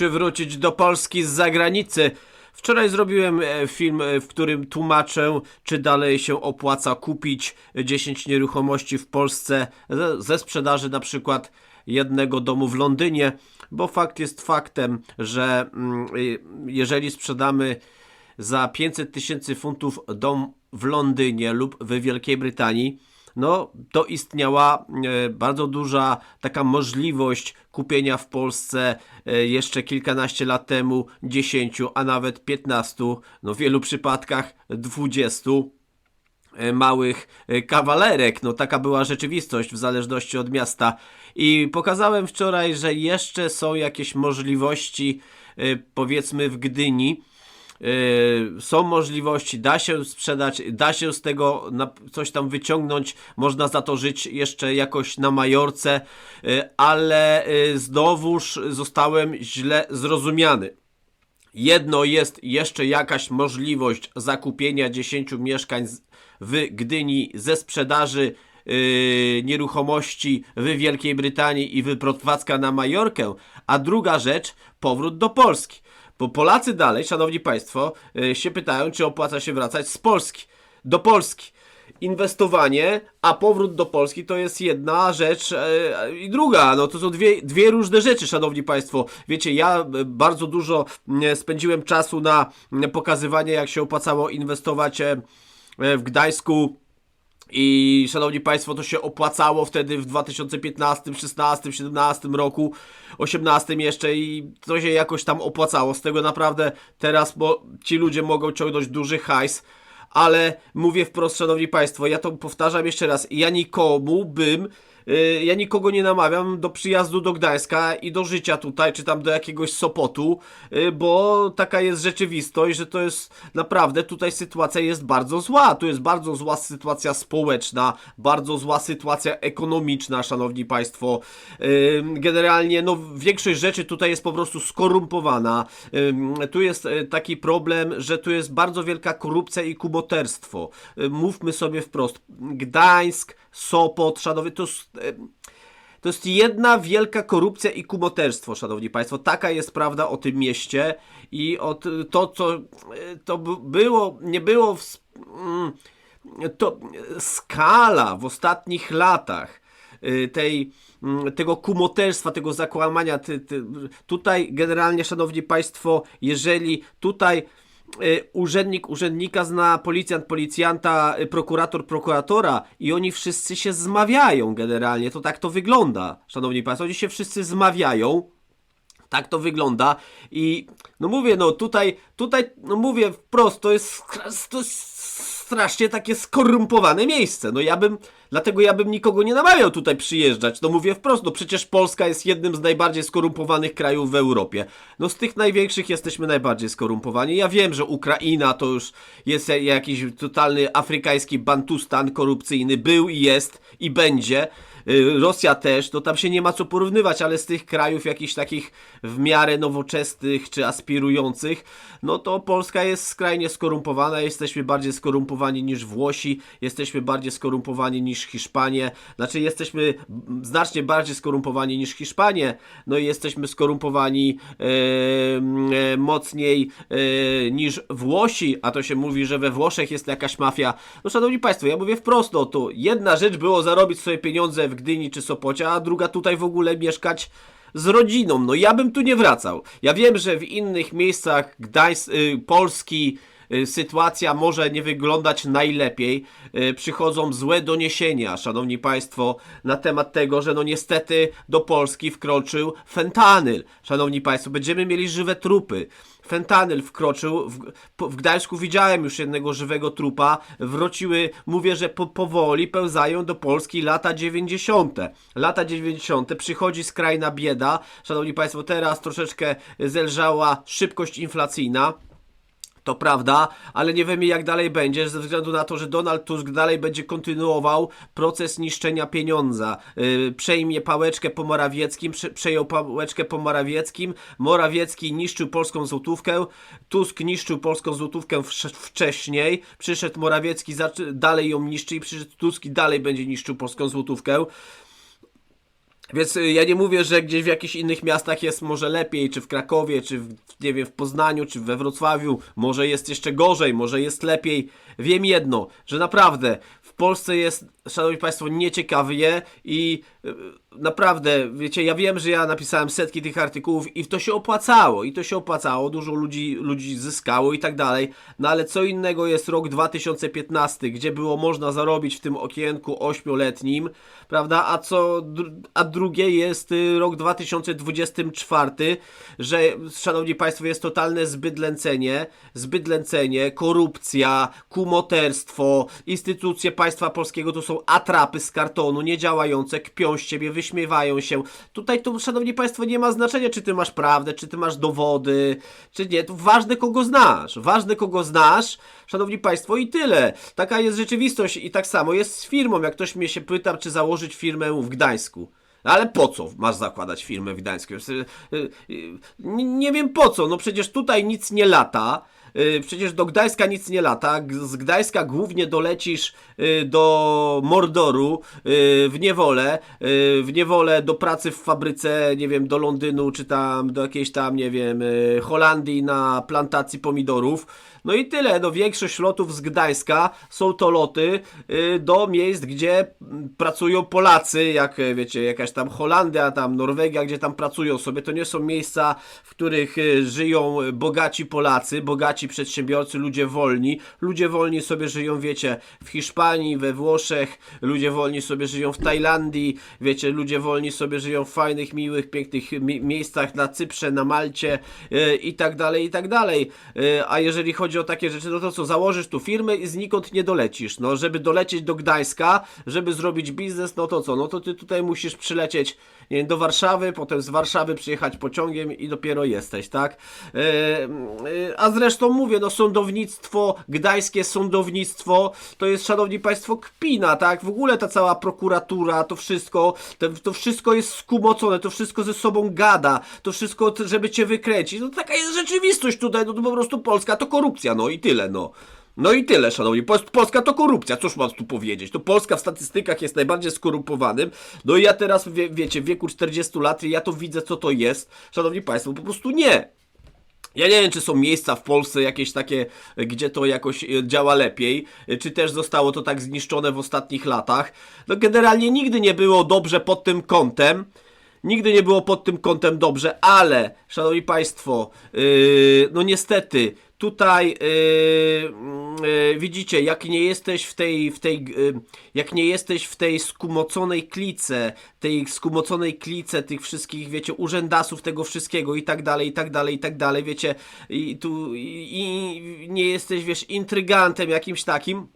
czy wrócić do Polski z zagranicy. Wczoraj zrobiłem e, film, e, w którym tłumaczę, czy dalej się opłaca kupić 10 nieruchomości w Polsce ze, ze sprzedaży na przykład jednego domu w Londynie, bo fakt jest faktem, że mm, y, jeżeli sprzedamy za 500 tysięcy funtów dom w Londynie lub w Wielkiej Brytanii, no to istniała e, bardzo duża taka możliwość kupienia w Polsce e, jeszcze kilkanaście lat temu 10, a nawet 15, no w wielu przypadkach 20 e, małych kawalerek. No taka była rzeczywistość w zależności od miasta. I pokazałem wczoraj, że jeszcze są jakieś możliwości, powiedzmy w Gdyni. E, Są możliwości, da się sprzedać, da się z tego coś tam wyciągnąć, można za to żyć jeszcze jakoś na Majorce, e, ale e, znowuż zostałem źle zrozumiany. Jedno jest jeszcze jakaś możliwość zakupienia 10 mieszkań w Gdyni ze sprzedaży yy, nieruchomości w Wielkiej Brytanii i wyprowadzka na Majorkę, a druga rzecz powrót do Polski. Bo Polacy dalej, szanowni państwo, yy, się pytają, czy opłaca się wracać z Polski do Polski inwestowanie, a powrót do Polski to jest jedna rzecz e, i druga. No to są dwie, dwie różne rzeczy, szanowni państwo. Wiecie, ja e, bardzo dużo spędziłem czasu na pokazywanie, jak się opłacało inwestować e, w Gdańsku. I szanowni Państwo, to się opłacało wtedy w 2015, 16, 17 roku, 18 jeszcze i to się jakoś tam opłacało. Z tego naprawdę teraz, bo ci ludzie mogą ciągnąć duży hajs, ale mówię wprost, szanowni Państwo, ja to powtarzam jeszcze raz, ja nikomu bym, ja nikogo nie namawiam do przyjazdu do Gdańska i do życia tutaj, czy tam do jakiegoś Sopotu, y, bo taka jest rzeczywistość, że to jest naprawdę tutaj sytuacja jest bardzo zła. Tu jest bardzo zła sytuacja społeczna, bardzo zła sytuacja ekonomiczna, szanowni państwo. Ym, Generalnie, no, większość rzeczy tutaj jest po prostu skorumpowana. Tu jest taki problem, że tu jest bardzo wielka korupcja i kuboterstwo. Mówmy sobie wprost. Gdańsk, Sopot, szanowni, to jest. em, to jest jedna wielka korupcja i kumoterstwo, szanowni państwo. Taka jest prawda o tym mieście i od to, co e, to by- było, nie było w, mm, to e, skala w ostatnich latach tej, mm, tego kumoterstwa, tego zakłamania. Tutaj generalnie, szanowni państwo, jeżeli tutaj urzędnik urzędnika zna policjant policjanta, y, prokurator prokuratora i oni wszyscy się zmawiają generalnie, to tak to wygląda, szanowni państwo, oni się wszyscy zmawiają. Tak to wygląda. I no mówię, no tutaj, tutaj, no mówię wprost, to jest, to jest strasznie takie skorumpowane miejsce. No ja bym, dlatego ja bym nikogo nie namawiał tutaj przyjeżdżać. No mówię wprost, no przecież Polska jest jednym z najbardziej skorumpowanych krajów w Europie. No z tych największych jesteśmy najbardziej skorumpowani. Ja wiem, że Ukraina to już jest ja- jakiś totalny afrykański bantustan korupcyjny. Był i jest i będzie. Y, Rosja też, no tam się nie ma co porównywać, ale z tych krajów jakichś takich w miarę nowoczesnych czy aspirujących, no to Polska jest skrajnie skorumpowana, jesteśmy bardziej skorumpowani niż Włosi, jesteśmy bardziej skorumpowani niż Hiszpanie, znaczy jesteśmy znacznie bardziej skorumpowani niż Hiszpanie, no i jesteśmy skorumpowani e, e, mocniej e, niż Włosi, a to się mówi, że we Włoszech jest jakaś mafia. No szanowni państwo, ja mówię wprost, no to jedna rzecz było zarobić sobie pieniądze w Gdyni czy Sopocie, a druga tutaj w ogóle mieszkać z rodziną. No ja bym tu nie wracał. Ja wiem, że w innych miejscach Gdańsk, y, Polski sytuacja może nie wyglądać najlepiej. Y, Przychodzą złe doniesienia, szanowni państwo, na temat tego, że no niestety do Polski wkroczył fentanyl. Szanowni państwo, będziemy mieli żywe trupy. Fentanyl wkroczył. W, w Gdańsku widziałem już jednego żywego trupa. Wróciły, mówię, że po, powoli pełzają do Polski lata 90. Lata 90. Przychodzi skrajna bieda. Szanowni Państwo, teraz troszeczkę zelżała szybkość inflacyjna. To prawda, ale nie wiemy jak dalej będzie, ze względu na to, że Donald Tusk dalej będzie kontynuował proces niszczenia pieniądza. Yy, przejmie pałeczkę po Morawieckim, prze, przejął pałeczkę po Morawieckim, Morawiecki niszczył polską złotówkę, Tusk niszczył polską złotówkę wcześniej, przyszedł Morawiecki, dalej ją niszczy i przyszedł Tusk i dalej będzie niszczył polską złotówkę. Więc y, ja nie mówię, że gdzieś w jakichś innych miastach jest może lepiej, czy w Krakowie, czy w, nie wiem, w Poznaniu, czy we Wrocławiu, może jest jeszcze gorzej, może jest lepiej. Wiem jedno, że naprawdę w Polsce jest, szanowni państwo, nieciekawie i naprawdę, wiecie, ja wiem, że ja napisałem setki tych artykułów i to się opłacało, i to się opłacało, dużo ludzi, ludzi zyskało i tak dalej, no ale co innego jest rok 2015, gdzie było można zarobić w tym okienku ośmioletnim, prawda, a co, a drugie jest y, rok 2024, że, szanowni państwo, jest totalne zbydlęcenie, zbydlęcenie, korupcja, kumoterstwo, instytucje państwa polskiego to są atrapy z kartonu, niedziałające, z ciebie, wyśmiewają się. Tutaj to, szanowni państwo, nie ma znaczenia, czy ty masz prawdę, czy ty masz dowody, czy nie. To ważne, kogo znasz. Ważne, kogo znasz, szanowni państwo, i tyle. Taka jest rzeczywistość i tak samo jest z firmą. Jak ktoś mnie się pyta, czy założyć firmę w Gdańsku. Ale po co masz zakładać firmę w Gdańsku? Y, y, Nie, nie wiem po co, no przecież tutaj nic nie lata. Y, Przecież do Gdańska nic nie lata. Z Gdańska głównie dolecisz y, do Mordoru y, w niewolę. W niewolę do pracy w fabryce, nie wiem, do Londynu, czy tam do jakiejś tam, nie wiem, Holandii na plantacji pomidorów. No i tyle. No większość lotów z Gdańska są to loty y, do miejsc, gdzie mm, pracują Polacy, jak y, wiecie, jakaś tam Holandia, tam Norwegia, gdzie tam pracują sobie. To nie są miejsca, w których y, żyją bogaci Polacy, bogaci przedsiębiorcy, ludzie wolni. Ludzie wolni sobie żyją, wiecie, w Hiszpanii, we Włoszech, ludzie wolni sobie żyją w Tajlandii, wiecie, ludzie wolni sobie żyją w fajnych, miłych, pięknych mi miejscach na Cyprze, na Malcie y, i tak dalej, i tak dalej. Y, a jeżeli chodzi o takie rzeczy, no to co, założysz tu firmę i znikąd nie dolecisz. No, żeby dolecieć do Gdańska, żeby zrobić biznes, no to co, no to ty tutaj musisz przylecieć nie wiem, do Warszawy, potem z Warszawy przyjechać pociągiem i dopiero jesteś, tak? Y, y, a zresztą mówię, no sądownictwo, gdańskie sądownictwo, to jest, szanowni państwo, kpina, tak? W ogóle ta cała prokuratura, to wszystko, to, to wszystko jest skumocone, to wszystko ze sobą gada, to wszystko, żeby cię wykręcić. No taka jest rzeczywistość tutaj, no to po prostu Polska to korupcja, no i tyle, no. No i tyle, szanowni. Pol- Polska to korupcja, cóż mam tu powiedzieć? To Polska w statystykach jest najbardziej skorumpowanym. No i ja teraz, wie, wiecie, w wieku 40 lat, ja to widzę, co to jest. Szanowni Państwo, po prostu nie. Ja nie wiem, czy są miejsca w Polsce jakieś takie, gdzie to jakoś e, działa lepiej, e, czy też zostało to tak zniszczone w ostatnich latach. No generalnie nigdy nie było dobrze pod tym kątem. Nigdy nie było pod tym kątem dobrze, ale, szanowni państwo, yy, no niestety, tutaj yy, yy, widzicie, jak nie jesteś w tej, w tej yy, jak nie jesteś w tej skumoconej klice, tej skumoconej klice tych wszystkich, wiecie, urzędasów tego wszystkiego i tak dalej, i tak dalej, i tak dalej, wiecie, i tu, i, i nie jesteś, wiesz, intrygantem jakimś takim,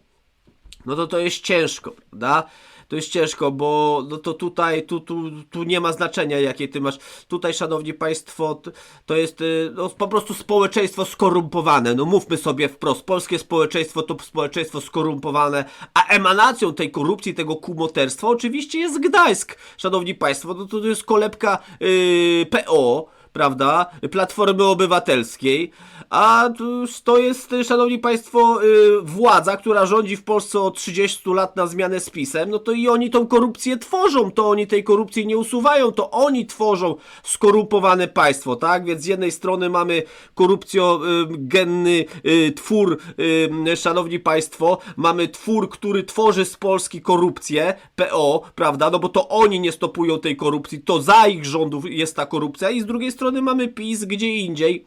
no to to jest ciężko, prawda? To jest ciężko, bo no to tutaj, tu, tu, tu nie ma znaczenia, jakie ty masz. Tutaj, szanowni państwo, to jest y, no, po prostu społeczeństwo skorumpowane. No mówmy sobie wprost, polskie społeczeństwo to społeczeństwo skorumpowane, a emanacją tej korupcji, tego kumoterstwa oczywiście jest Gdańsk. Szanowni państwo, no to, to jest kolebka y, PO, prawda, Platformy Obywatelskiej, a to jest, szanowni państwo, y, władza, która rządzi w Polsce od 30 lat na zmianę z PiSem, no to i oni tą korupcję tworzą, to oni tej korupcji nie usuwają, to oni tworzą skorumpowane państwo, tak? Więc z jednej strony mamy korupcjogenny y, twór, y, szanowni państwo, mamy twór, który tworzy z Polski korupcję, PO, prawda? No bo to oni nie stopują tej korupcji, to za ich rządów jest ta korupcja i z drugiej strony mamy PiS gdzie indziej.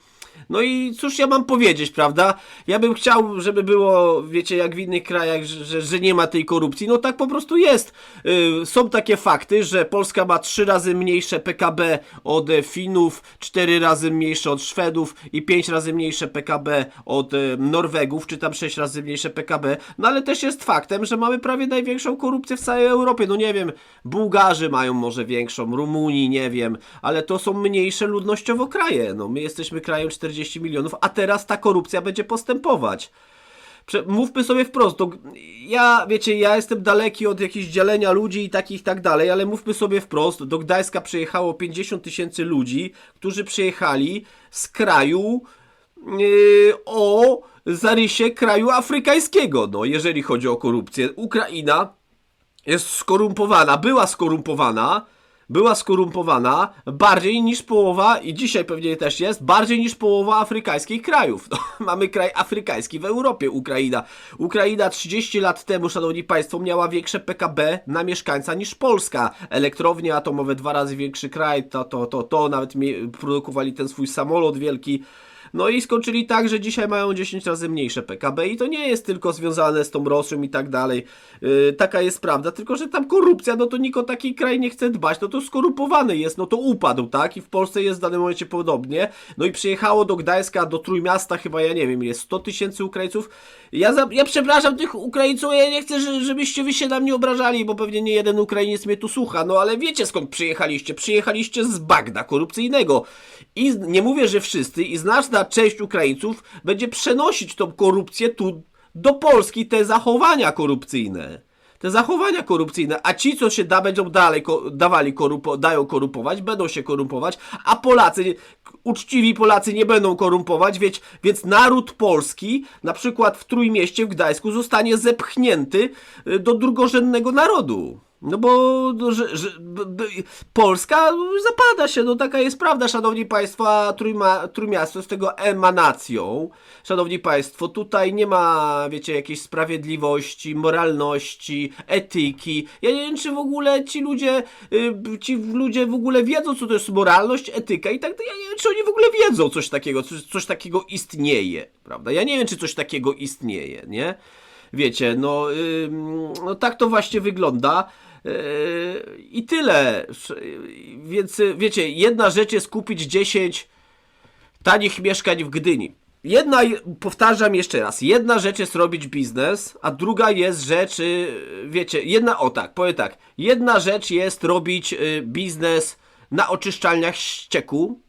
No i cóż ja mam powiedzieć, prawda? Ja bym chciał, żeby było, wiecie, jak w innych krajach, że, że, nie ma tej korupcji. No tak po prostu jest. Yy, są takie fakty, że Polska ma trzy razy mniejsze PKB od Finów, cztery razy mniejsze od Szwedów i pięć razy mniejsze PKB od e, Norwegów, czy tam sześć razy mniejsze PKB. No ale też jest faktem, że mamy prawie największą korupcję w całej Europie. No nie wiem, Bułgarzy mają może większą, Rumunii, nie wiem, ale to są mniejsze ludnościowo kraje. No my jesteśmy krajem 40 milionów, a teraz ta korupcja będzie postępować. Mówmy sobie wprost, to ja, wiecie, ja jestem daleki od jakichś dzielenia ludzi i takich tak dalej, ale mówmy sobie wprost, do Gdańska przyjechało 50 tysięcy ludzi, którzy przyjechali z kraju yy, o zarysie kraju afrykańskiego, no, jeżeli chodzi o korupcję. Ukraina jest skorumpowana, była skorumpowana, była skorumpowana bardziej niż połowa, i dzisiaj pewnie też jest, bardziej niż połowa afrykańskich krajów. No, mamy kraj afrykański w Europie, Ukraina. Ukraina 30 lat temu, szanowni państwo, miała większe PKB na mieszkańca niż Polska. Elektrownie atomowe, dwa razy większy kraj, to, to, to, to, nawet produkowali ten swój samolot wielki. No i skończyli tak, że dzisiaj mają 10 razy mniejsze PKB i to nie jest tylko związane z tą Rosją i tak dalej. Yy, taka jest prawda, tylko że tam korupcja, no to nikt o taki kraj nie chce dbać, no to skorumpowany jest, no to upadł, tak? I w Polsce jest w danym momencie podobnie. No i przyjechało do Gdańska, do Trójmiasta chyba, ja nie wiem, jest 100 tysięcy Ukraińców. Ja, za, ja przepraszam tych Ukraińców, ja nie chcę, że, żebyście wy się na mnie obrażali, bo pewnie nie jeden Ukrainiec mnie tu słucha, no ale wiecie skąd przyjechaliście? Przyjechaliście z bagna korupcyjnego. I nie mówię, że wszyscy, i znaczna część Ukraińców będzie przenosić tą korupcję tu do Polski, te zachowania korupcyjne. Te zachowania korupcyjne, a ci, co się da, będą dalej ko- dawali korupo- dają korumpować, będą się korumpować, a Polacy, uczciwi Polacy nie będą korumpować, więc, więc naród polski, na przykład w Trójmieście, w Gdańsku, zostanie zepchnięty y, do drugorzędnego narodu. No bo no, że, że, b, b, Polska zapada się, no taka jest prawda, szanowni państwo, a Trójmiasto jest tego emanacją. Szanowni państwo, tutaj nie ma, wiecie, jakiejś sprawiedliwości, moralności, etyki. Ja nie wiem, czy w ogóle ci ludzie, y, ci ludzie w ogóle wiedzą, co to jest moralność, etyka i tak, ja nie wiem, czy oni w ogóle wiedzą coś takiego, coś, coś takiego istnieje, prawda? Ja nie wiem, czy coś takiego istnieje, nie? Wiecie, no, no tak to właśnie wygląda. Yy, I tyle. Więc wiecie, jedna rzecz jest kupić 10 tanich mieszkań w Gdyni. Jedna, powtarzam jeszcze raz, jedna rzecz jest robić biznes, a druga jest rzecz, wiecie, jedna, o tak, powiem tak, jedna rzecz jest robić y, biznes na oczyszczalniach ścieku,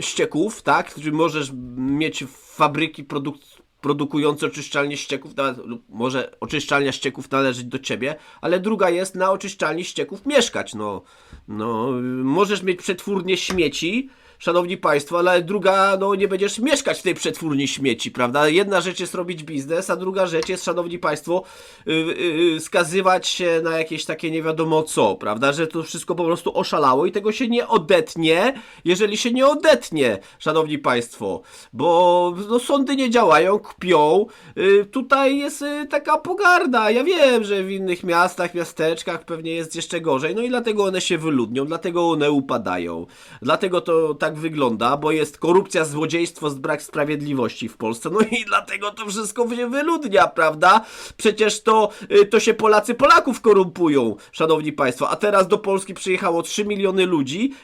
ścieków, tak? Czyli możesz mieć fabryki produk- produkujące oczyszczalnie ścieków, lub może oczyszczalnia ścieków należeć do ciebie, ale druga jest na oczyszczalni ścieków mieszkać. No, no, możesz mieć przetwórnię śmieci, szanowni państwo, ale druga, no nie będziesz mieszkać w tej przetwórni śmieci, prawda? Jedna rzecz jest robić biznes, a druga rzecz jest, szanowni państwo, y, y, y, skazywać się na jakieś takie nie wiadomo co, prawda? Że to wszystko po prostu oszalało i tego się nie odetnie, jeżeli się nie odetnie, szanowni państwo, bo no, sądy nie działają, kpią. Y, tutaj jest y, taka pogarda. Ja wiem, że w innych miastach, miasteczkach pewnie jest jeszcze gorzej, no i dlatego one się wyludnią, dlatego one upadają. Dlatego to tak wygląda, bo jest korupcja, złodziejstwo, brak sprawiedliwości w Polsce, no i dlatego to wszystko się wyludnia, prawda? Przecież to, y, to się Polacy Polaków korumpują, szanowni państwo, a teraz do Polski przyjechało 3 miliony ludzi,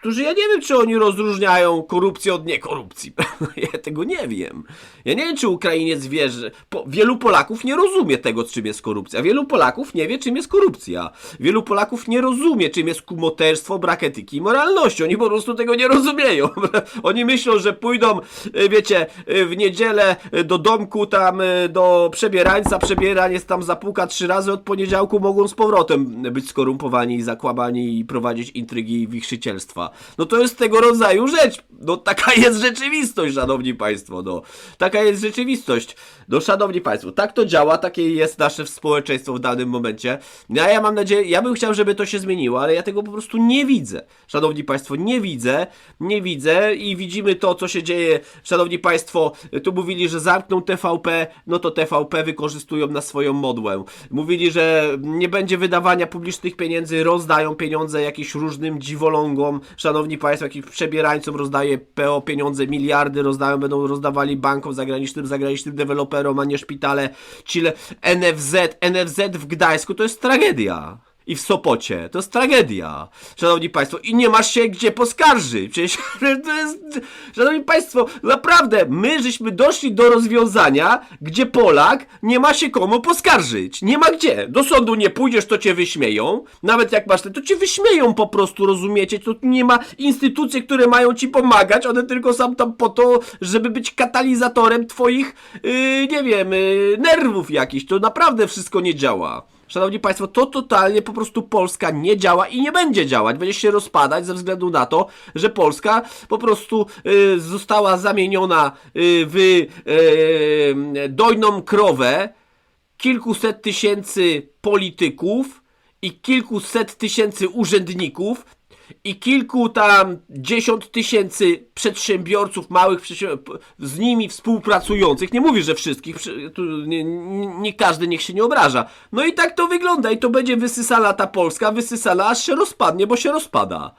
którzy ja nie wiem, czy oni rozróżniają korupcję od niekorupcji. ja tego nie wiem. Ja nie wiem, czy Ukrainiec wie, że po, wielu Polaków nie rozumie tego, czym jest korupcja. Wielu Polaków nie wie, czym jest korupcja. Wielu Polaków nie rozumie, czym jest kumoterstwo, brak etyki i moralności. Oni po prostu tego nie rozumieją. oni myślą, że pójdą, y, wiecie, y, w niedzielę y, do domku tam, do przebierańca, przebieraniec tam zapuka trzy razy od poniedziałku, mogą z powrotem być skorumpowani zakłamani i prowadzić intrygi i wichrzycielstwa. No to jest tego rodzaju rzecz. No taka jest rzeczywistość, szanowni państwo, no. Taka jest rzeczywistość. No szanowni państwo, tak to działa, takie jest nasze społeczeństwo w danym momencie. No, a ja mam nadzieję, ja bym chciał, żeby to się zmieniło, ale ja tego po prostu nie widzę. Szanowni państwo, nie widzę, nie widzę i widzimy to, co się dzieje. Szanowni państwo, tu mówili, że zamkną TVP, no to TVP wykorzystują na swoją modłę. Mówili, że nie będzie wydawania publicznych pieniędzy, rozdają pieniądze jakimś różnym dziwolągom. Szanowni państwo, jakimś przebierańcom rozdaje PO pieniądze, miliardy rozdają, będą rozdawali bankom zagranicznym, zagranicznym deweloperom, a nie szpitale. Chile, NFZ, NFZ w Gdańsku to jest tragedia. I w Sopocie. To jest tragedia. Szanowni Państwo. I nie masz się gdzie poskarżyć. Przecież to jest... Szanowni Państwo, naprawdę, my żeśmy doszli do rozwiązania, gdzie Polak nie ma się komu poskarżyć. Nie ma gdzie. Do sądu nie pójdziesz, to cię wyśmieją. Nawet jak masz te, to cię wyśmieją po prostu, rozumiecie? To nie ma instytucji, które mają ci pomagać. One tylko są tam po to, żeby być katalizatorem twoich, yy, nie wiem, yy, nerwów jakichś. To naprawdę wszystko nie działa. Szanowni Państwo, to totalnie po prostu Polska nie działa i nie będzie działać. Będzie się rozpadać ze względu na to, że Polska po prostu y, została zamieniona y, w y, dojną krowę kilkuset tysięcy polityków i kilkuset tysięcy urzędników i kilku tam dziesiąt tysięcy przedsiębiorców, małych przedsiębiorców, z nimi współpracujących, nie mówię, że wszystkich, nie, nie każdy niech się nie obraża. No i tak to wygląda i to będzie wysysana ta Polska, wysysana aż się rozpadnie, bo się rozpada.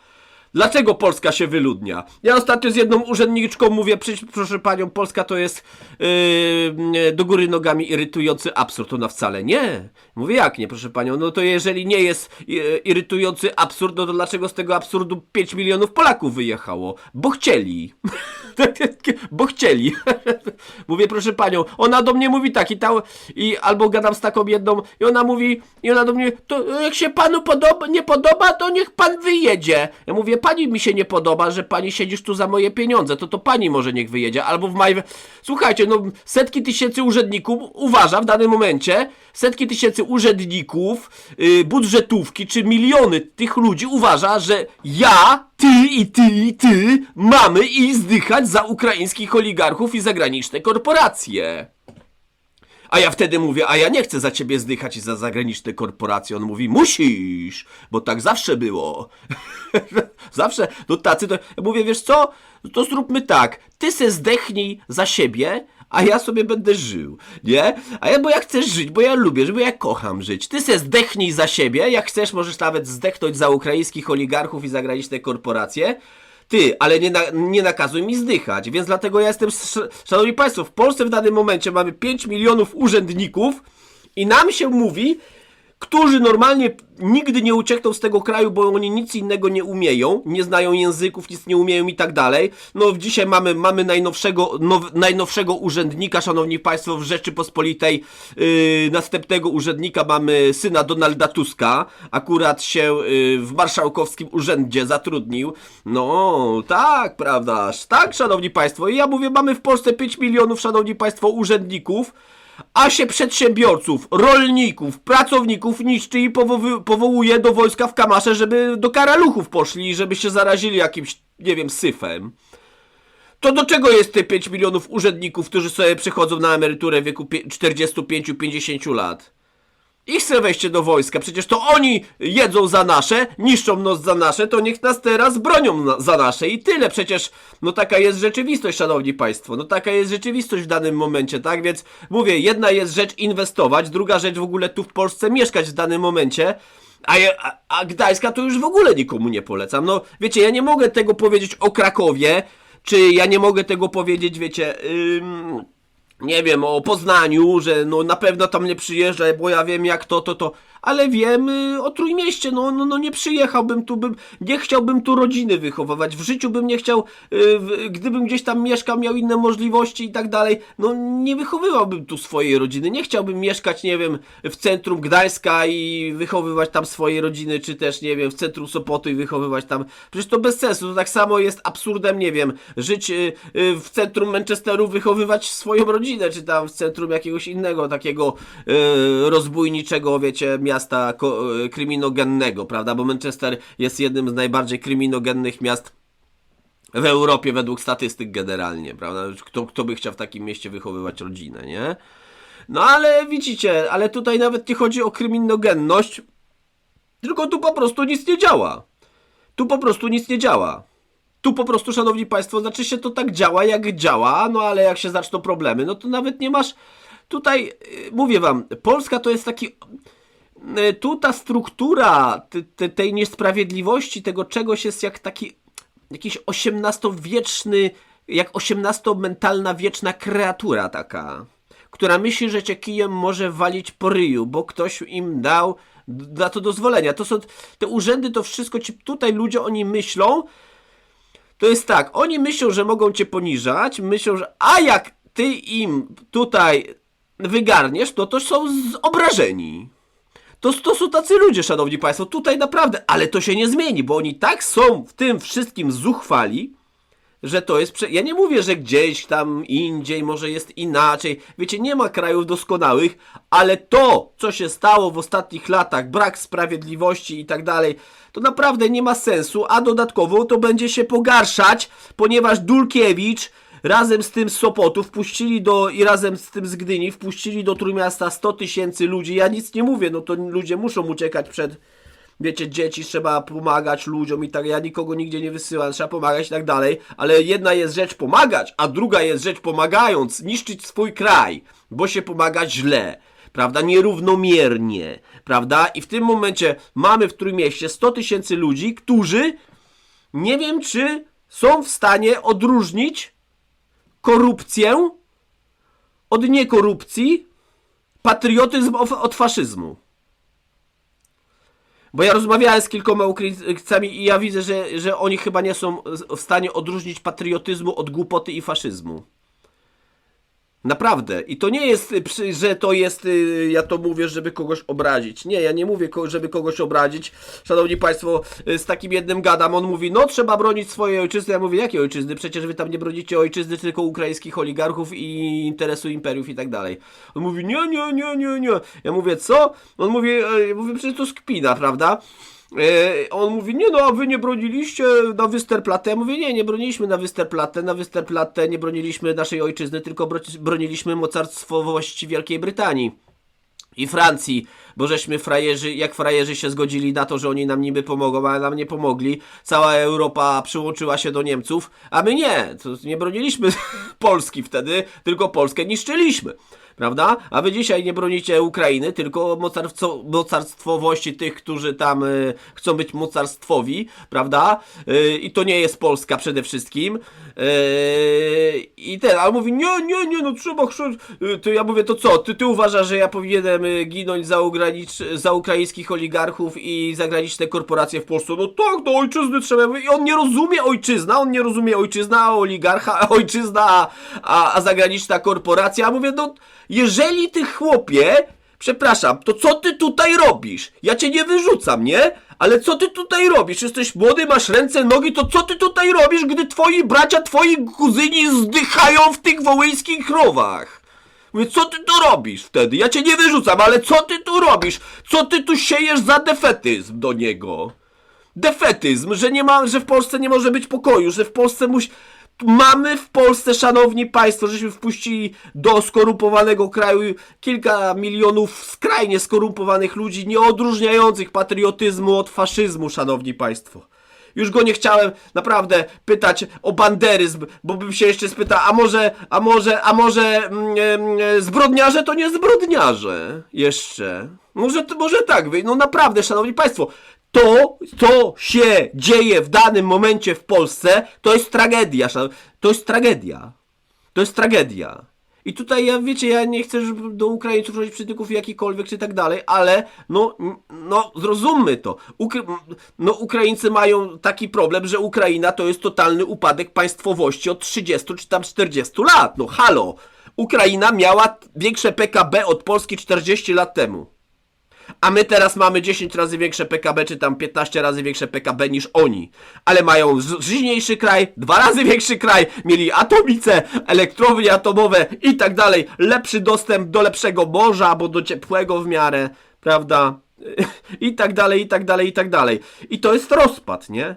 Dlaczego Polska się wyludnia? Ja ostatnio z jedną urzędniczką mówię, "Przecież, proszę panią, Polska to jest yy, do góry nogami irytujący absurd. Ona wcale nie. Mówię, jak nie, proszę panią? No to jeżeli nie jest yy, irytujący absurd, no to dlaczego z tego absurdu 5 milionów Polaków wyjechało? Bo chcieli. Bo chcieli. Mówię, proszę panią, ona do mnie mówi tak i, ta, i albo gadam z taką jedną i ona mówi, i ona do mnie, to jak się panu podoba, nie podoba, to niech pan wyjedzie. Ja mówię, pani mi się nie podoba, że pani siedzisz tu za moje pieniądze, to to pani może niech wyjedzie, albo w maj... Słuchajcie, no setki tysięcy urzędników uważa w danym momencie, setki tysięcy urzędników, yy, budżetówki, czy miliony tych ludzi uważa, że ja, ty i ty i ty mamy i zdychać za ukraińskich oligarchów i zagraniczne korporacje. A ja wtedy mówię, a ja nie chcę za ciebie zdychać i za zagraniczne korporacje. On mówi, musisz, bo tak zawsze było. zawsze, no tacy to... Ja mówię, wiesz co, to zróbmy tak, ty se zdechnij za siebie, a ja sobie będę żył, nie? A ja, bo ja chcę żyć, bo ja lubię, bo ja kocham żyć. Ty se zdechnij za siebie, jak chcesz, możesz nawet zdechnąć za ukraińskich oligarchów i zagraniczne korporacje. Ty, ale nie, na, nie nakazuj mi zdychać, więc dlatego ja jestem, sz- szanowni państwo, w Polsce w danym momencie mamy 5 milionów urzędników i nam się mówi, którzy normalnie nigdy nie uciekną z tego kraju, bo oni nic innego nie umieją, nie znają języków, nic nie umieją i tak dalej. No dzisiaj mamy, mamy najnowszego, now, najnowszego urzędnika, szanowni państwo, w Rzeczypospolitej yy, następnego urzędnika mamy syna Donalda Tuska, akurat się yy, w marszałkowskim urzędzie zatrudnił. No, tak, prawda, tak, szanowni państwo. I ja mówię, mamy w Polsce 5 milionów, szanowni państwo, urzędników, a się przedsiębiorców, rolników, pracowników niszczy i powowy, powołuje do wojska w Kamasze, żeby do karaluchów poszli i żeby się zarazili jakimś, nie wiem, syfem. To do czego jest te 5 milionów urzędników, którzy sobie przychodzą na emeryturę w wieku pie- 45-50 lat? Ich chce wejście do wojska, przecież to oni jedzą za nasze, niszczą nos za nasze, to niech nas teraz bronią na, za nasze i tyle. Przecież, no taka jest rzeczywistość, szanowni państwo, no taka jest rzeczywistość w danym momencie, tak? Więc mówię, jedna jest rzecz inwestować, druga rzecz w ogóle tu w Polsce mieszkać w danym momencie. A, a, a Gdańska to już w ogóle nikomu nie polecam. No wiecie, ja nie mogę tego powiedzieć o Krakowie, czy ja nie mogę tego powiedzieć, wiecie, ym, nie wiem, o Poznaniu, że no na pewno tam nie przyjeżdża, bo ja wiem jak to, to, to, ale wiem y, o Trójmieście, no, no, no nie przyjechałbym tu, bym, nie chciałbym tu rodziny wychowywać, w życiu bym nie chciał, y, w, gdybym gdzieś tam mieszkał, miał inne możliwości i tak dalej, no nie wychowywałbym tu swojej rodziny, nie chciałbym mieszkać, nie wiem, w centrum Gdańska i wychowywać tam swojej rodziny, czy też, nie wiem, w centrum Sopotu i wychowywać tam, przecież to bez sensu, to tak samo jest absurdem, nie wiem, żyć y, y, w centrum Manchesteru, wychowywać swoją rodzinę, czy tam w centrum jakiegoś innego takiego y, rozbójniczego, wiecie, miasta y, kryminogennego, prawda, bo Manchester jest jednym z najbardziej kryminogennych miast w Europie według statystyk generalnie, prawda? Kto, kto by chciał w takim mieście wychowywać rodzinę, nie? No ale widzicie, ale tutaj nawet nie chodzi o kryminogenność, tylko tu po prostu nic nie działa. Tu po prostu nic nie działa. Tu po prostu, szanowni państwo, znaczy się to tak działa, jak działa, no ale jak się zaczną problemy, no to nawet nie masz. Tutaj yy, mówię wam, Polska to jest taki. yy, Tu ta struktura te, te, tej niesprawiedliwości, tego czegoś jest jak taki jakiś XVIII-wieczny, jak XVIII-mentalna wieczna kreatura taka, która myśli, że cię kijem może walić po ryju, bo ktoś im dał na to dozwolenia. To są te urzędy, to wszystko ci tutaj ludzie oni myślą, to jest tak, oni myślą, że mogą cię poniżać, myślą, że a jak ty im tutaj wygarniesz, no to są obrażeni. To, to są tacy ludzie, szanowni państwo, tutaj naprawdę, ale to się nie zmieni, bo oni tak są w tym wszystkim zuchwali, że to jest. Prze... Ja nie mówię, że gdzieś tam indziej może jest inaczej. Wiecie, nie ma krajów doskonałych, ale to, co się stało w ostatnich latach, brak sprawiedliwości i tak dalej, to naprawdę nie ma sensu, a dodatkowo to będzie się pogarszać, ponieważ Dulkiewicz razem z tym z Sopotu wpuścili do i razem z tym z Gdyni wpuścili do Trójmiasta 100 tysięcy ludzi. Ja nic nie mówię, no to ludzie muszą uciekać przed wiecie, dzieci trzeba pomagać ludziom i tak, ja nikogo nigdzie nie wysyłam, trzeba pomagać i tak dalej, ale jedna jest rzecz pomagać, a druga jest rzecz pomagając niszczyć swój kraj, bo się pomaga źle prawda, nierównomiernie, prawda, i w tym momencie mamy w Trójmieście 100 tysięcy ludzi, którzy nie wiem, czy są w stanie odróżnić korupcję od niekorupcji, patriotyzm od faszyzmu. Bo ja rozmawiałem z kilkoma Ukraińcami i ja widzę, że, że oni chyba nie są w stanie odróżnić patriotyzmu od głupoty i faszyzmu. Naprawdę. I to nie jest, że to jest, y, ja to mówię, żeby kogoś obrazić. Nie, ja nie mówię, żeby kogoś obrazić. Szanowni Państwo, y, z takim jednym gadam, on mówi, no trzeba bronić swojej ojczyzny. Ja mówię, jakiej ojczyzny? Przecież wy tam nie bronicie ojczyzny, tylko ukraińskich oligarchów i interesu imperiów i tak dalej. On mówi, nie, nie, nie, nie, nie. Ja mówię, co? On mówi, e, mówię, przecież to skpina, prawda? E, on mówi, nie no, a wy nie broniliście na Westerplatte. Ja mówię, nie, nie broniliśmy na Westerplatte. Na Westerplatte nie broniliśmy naszej ojczyzny, tylko bro- broniliśmy mocarstwowości Wielkiej Brytanii i Francji, bo żeśmy frajerzy, jak frajerzy się zgodzili na to, że oni nam niby pomogą, ale nam nie pomogli. Cała Europa przyłączyła się do Niemców, a my nie. To nie broniliśmy Polski wtedy, tylko Polskę niszczyliśmy. Prawda? A wy dzisiaj nie bronicie Ukrainy, tylko mocarstwo, mocarstwowości tych, którzy tam y, chcą być mocarstwowi, prawda? Y, I to nie jest Polska przede wszystkim. Y, I ten, ale mówi, nie, nie, nie, no trzeba chrząć. Y, To ja mówię, to co? Ty, ty uważasz, że ja powinienem y, ginąć za, ugranicz, za ukraińskich oligarchów i zagraniczne korporacje w Polsce? No tak, do ojczyzny trzeba. I on nie rozumie ojczyzna, on nie rozumie ojczyzna, oligarcha, ojczyzna, a, a, zagraniczna korporacja. A mówię, no jeżeli ty chłopie, przepraszam, to co ty tutaj robisz? Ja cię nie wyrzucam, nie? Ale co ty tutaj robisz? Jesteś młody, masz ręce, nogi, to co ty tutaj robisz, gdy twoi bracia, twoi kuzyni zdychają w tych wołyńskich krowach? Mówię, co ty tu robisz wtedy? Ja cię nie wyrzucam, ale co ty tu robisz? Co ty tu siejesz za defetyzm do niego? Defetyzm, że nie ma, że w Polsce nie może być pokoju, że w Polsce musi... Mamy w Polsce, szanowni państwo, żeśmy wpuścili do skorumpowanego kraju kilka milionów skrajnie skorumpowanych ludzi, nie odróżniających patriotyzmu od faszyzmu, szanowni państwo. Już go nie chciałem naprawdę pytać o banderyzm, bo bym się jeszcze spytał, a może, a może, a może mm, zbrodniarze to nie zbrodniarze jeszcze. Może, może tak, no naprawdę, szanowni państwo, to, co się dzieje w danym momencie w Polsce, to jest tragedia, to jest tragedia. To jest tragedia. I tutaj ja, wiecie, ja nie chcę żeby do Ukraińców robić przytyków jakikolwiek czy tak dalej, ale no, no zrozummy to. M, no Ukraińcy mają taki problem, że Ukraina to jest totalny upadek państwowości od 30 czy tam 40 lat. No halo. Ukraina miała większe PKB od Polski 40 lat temu. A my teraz mamy 10 razy większe PKB, czy tam 15 razy większe PKB niż oni. Ale mają z- żyźniejszy kraj, dwa razy większy kraj, mieli atomice, elektrownie atomowe i tak dalej. Lepszy dostęp do lepszego morza, albo do ciepłego w miarę, prawda? I tak dalej, i tak dalej, i tak dalej. I to jest rozpad, nie?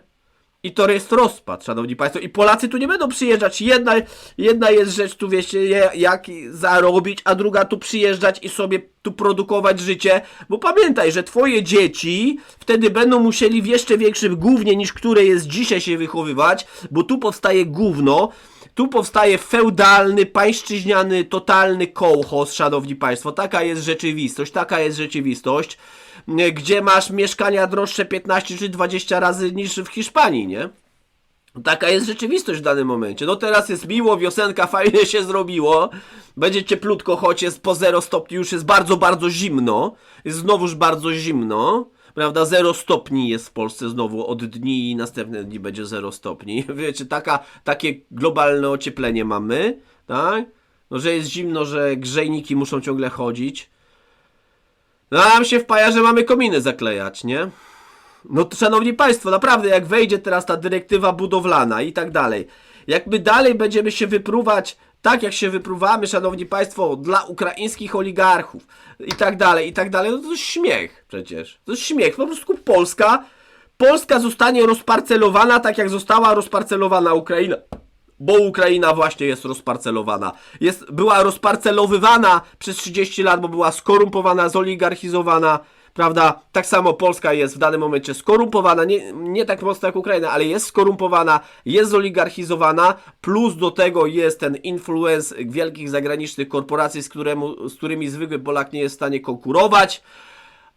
I to jest rozpad, szanowni państwo. I Polacy tu nie będą przyjeżdżać. Jedna, jedna jest rzecz tu, wiecie, jak zarobić, a druga tu przyjeżdżać i sobie tu produkować życie. Bo pamiętaj, że twoje dzieci wtedy będą musieli w jeszcze większym gównie niż które jest dzisiaj się wychowywać, bo tu powstaje gówno. Tu powstaje feudalny, pańszczyźniany, totalny kołchos, szanowni państwo. Taka jest rzeczywistość, taka jest rzeczywistość, gdzie masz mieszkania droższe 15 czy 20 razy niż w Hiszpanii, nie? Taka jest rzeczywistość w danym momencie. No teraz jest miło, wiosenka fajnie się zrobiło. Będzie cieplutko, choć jest po 0 stopni, już jest bardzo, bardzo zimno. Jest znowuż bardzo zimno. Prawda, 0 stopni jest w Polsce znowu od dni i następne dni będzie 0 stopni. Wiecie, taka, takie globalne ocieplenie mamy, tak? No, że jest zimno, że grzejniki muszą ciągle chodzić. No, nam się wpaja, że mamy kominy zaklejać, nie? No to szanowni państwo, naprawdę jak wejdzie teraz ta dyrektywa budowlana i tak dalej, jak my dalej będziemy się wypruwać tak jak się wypruwamy, szanowni państwo, dla ukraińskich oligarchów i tak dalej, i tak dalej, no to jest śmiech przecież. To jest śmiech. Po prostu Polska, Polska zostanie rozparcelowana tak jak została rozparcelowana Ukraina. Bo Ukraina właśnie jest rozparcelowana. Jest, była rozparcelowywana przez 30 lat, bo była skorumpowana, zoligarchizowana, prawda? Tak samo Polska jest w danym momencie skorumpowana, nie, nie tak mocno jak Ukraina, ale jest skorumpowana, jest zoligarchizowana, plus do tego jest ten influence wielkich zagranicznych korporacji, z, któremu, z którymi zwykły Polak nie jest w stanie konkurować.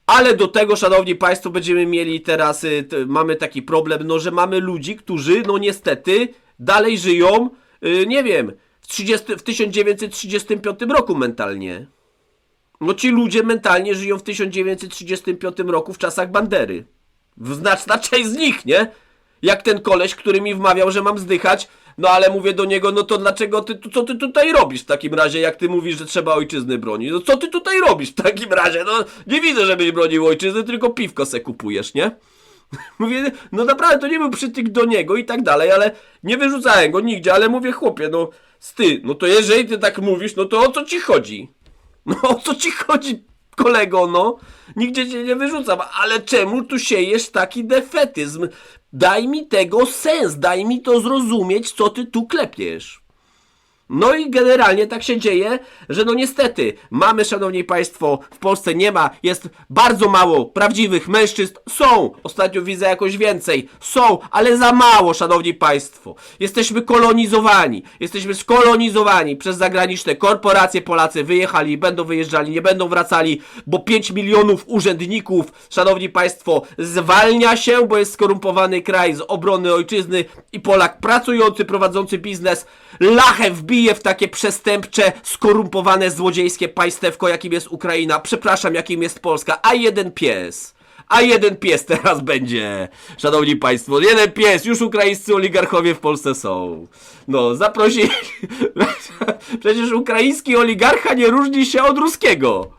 Ale do tego, szanowni państwo, będziemy mieli teraz, y, mamy taki problem, no że mamy ludzi, którzy, no niestety, dalej żyją, y, nie wiem, w, 30, w 1935 roku mentalnie. No ci ludzie mentalnie żyją w 1935 roku w czasach Bandery. W Znaczna część z nich, nie? Jak ten koleś, który mi wmawiał, że mam zdychać, no ale mówię do niego, no to dlaczego ty, co ty tutaj robisz w takim razie, jak ty mówisz, że trzeba ojczyzny bronić? No co ty tutaj robisz w takim razie? No nie widzę, żebyś bronił ojczyzny, tylko piwko se kupujesz, nie? Mówię, no naprawdę to nie był przytyk do niego i tak dalej, ale nie wyrzucałem go nigdzie, ale mówię, chłopie, no sty, no to jeżeli ty tak mówisz, no to o co ci chodzi? No o co ci chodzi, kolego, no? Nigdzie cię nie wyrzucam, ale czemu tu siejesz taki defetyzm? Daj mi tego sens, daj mi to zrozumieć, co ty tu klepiesz. No i generalnie tak się dzieje, że no niestety mamy, szanowni państwo, w Polsce nie ma, jest bardzo mało prawdziwych mężczyzn. Są, ostatnio widzę jakoś więcej. Są, ale za mało, szanowni państwo. Jesteśmy kolonizowani. Jesteśmy skolonizowani przez zagraniczne korporacje. Polacy wyjechali, będą wyjeżdżali, nie będą wracali, bo 5 milionów urzędników, szanowni państwo, zwalnia się, bo jest skorumpowany kraj z obrony ojczyzny i Polak pracujący, prowadzący biznes lachę wbije w takie przestępcze, skorumpowane, złodziejskie państewko, jakim jest Ukraina. Przepraszam, jakim jest Polska. A jeden pies. A jeden pies teraz będzie, szanowni państwo. Jeden pies, już ukraińscy oligarchowie w Polsce są. No, zaprosili. Przecież ukraiński oligarcha nie różni się od ruskiego.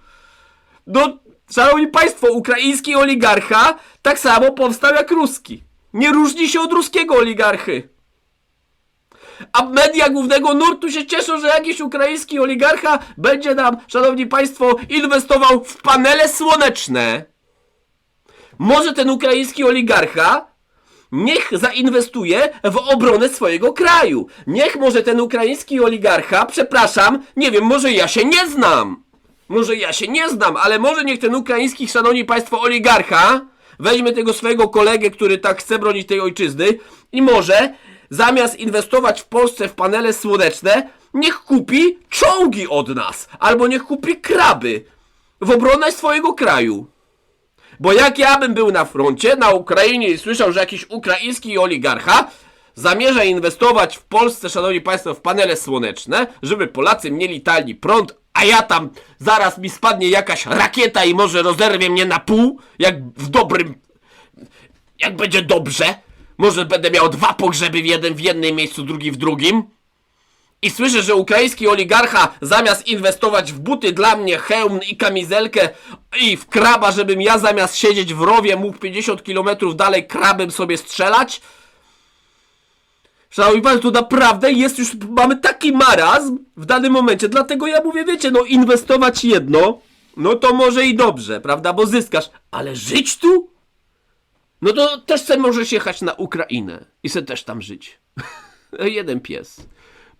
No, szanowni państwo, ukraiński oligarcha tak samo powstał jak ruski. Nie różni się od ruskiego oligarchy. A media głównego nurtu się cieszą, że jakiś ukraiński oligarcha będzie nam, szanowni państwo, inwestował w panele słoneczne. Może ten ukraiński oligarcha niech zainwestuje w obronę swojego kraju. Niech może ten ukraiński oligarcha, przepraszam, nie wiem, może ja się nie znam. Może ja się nie znam, ale może niech ten ukraiński, szanowni państwo, oligarcha weźmie tego swojego kolegę, który tak chce bronić tej ojczyzny i może zamiast inwestować w Polsce w panele słoneczne, niech kupi czołgi od nas, albo niech kupi kraby w obronę swojego kraju. Bo jak ja bym był na froncie, na Ukrainie i słyszał, że jakiś ukraiński oligarcha zamierza inwestować w Polsce, szanowni państwo, w panele słoneczne, żeby Polacy mieli tani prąd, a ja tam zaraz mi spadnie jakaś rakieta i może rozerwie mnie na pół, jak w dobrym jak będzie dobrze, może będę miał dwa pogrzeby w jeden w jednym miejscu, drugi w drugim. I słyszę, że ukraiński oligarcha zamiast inwestować w buty dla mnie, hełm i kamizelkę i w kraba, żebym ja zamiast siedzieć w rowie mógł 50 km dalej krabem sobie strzelać. Szanowni Państwo, tu naprawdę jest już, mamy taki marazm w danym momencie, dlatego ja mówię, wiecie, no inwestować jedno, no to może i dobrze, prawda, bo zyskasz, ale żyć tu? No to też se możesz jechać na Ukrainę i se też tam żyć. Jeden pies.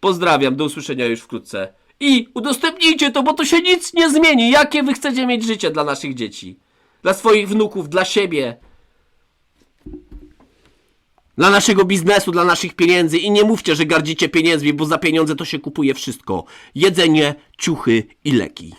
Pozdrawiam, do usłyszenia już wkrótce. I udostępnijcie to, bo to się nic nie zmieni. Jakie wy chcecie mieć życie dla naszych dzieci? Dla swoich wnuków, dla siebie. Dla naszego biznesu, dla naszych pieniędzy. I nie mówcie, że gardzicie pieniędzmi, bo za pieniądze to się kupuje wszystko. Jedzenie, ciuchy i leki.